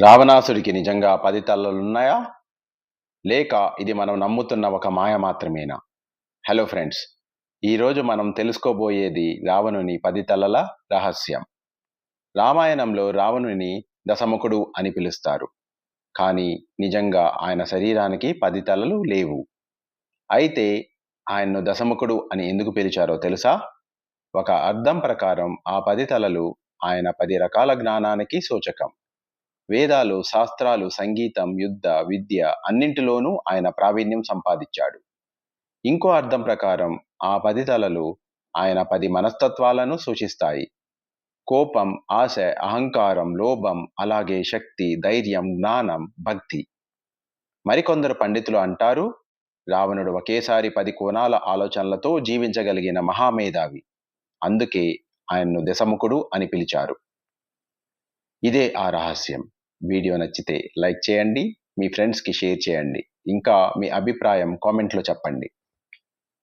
రావణాసుడికి నిజంగా పది తలలున్నాయా లేక ఇది మనం నమ్ముతున్న ఒక మాయ మాత్రమేనా? హలో ఫ్రెండ్స్ ఈరోజు మనం తెలుసుకోబోయేది రావణుని పది తలల రహస్యం. రామాయణంలో రావణుని దశముఖుడు అని పిలుస్తారు. కానీ నిజంగా ఆయన శరీరానికి పది తలలు లేవు. అయితే ఆయన్ను దశముఖుడు అని ఎందుకు పిలిచారో తెలుసా? ఒక అర్థం ప్రకారం ఆ పది తలలు ఆయన పది రకాల జ్ఞానానికి సూచకం. వేదాలు శాస్త్రాలు సంగీతం యుద్ధ విద్య అన్నింటిలోనూ ఆయన ప్రావీణ్యం సంపాదించాడు. ఇంకో అర్థం ప్రకారం ఆ పది తలలు ఆయన పది మనస్తత్వాలను సూచిస్తాయి. కోపం ఆశ అహంకారం లోభం అలాగే శక్తి ధైర్యం జ్ఞానం భక్తి. మరికొందరు పండితులు అంటారు రావణుడు ఒకేసారి పది కోణాల ఆలోచనలతో జీవించగలిగిన మహామేధావి. అందుకే ఆయన్ను దశముఖుడు అని పిలిచారు. ఇదే ఆ రహస్యం. వీడియో నచ్చితే లైక్ చేయండి మీ ఫ్రెండ్స్కి షేర్ చేయండి. ఇంకా మీ అభిప్రాయం కామెంట్లో చెప్పండి.